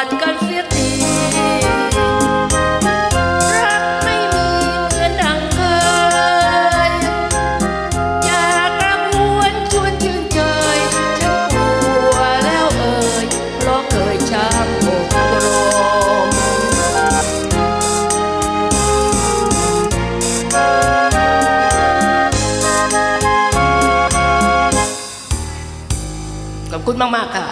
วัสดกันเสียทีรักไม่มีเหมือนดังเคยอยากระบวนชวนชื่นใจฉันกลัวแล้วเอ่ยเพราะเคยช้ำอกตรม ขอบคุณมาก ๆ ค่ะ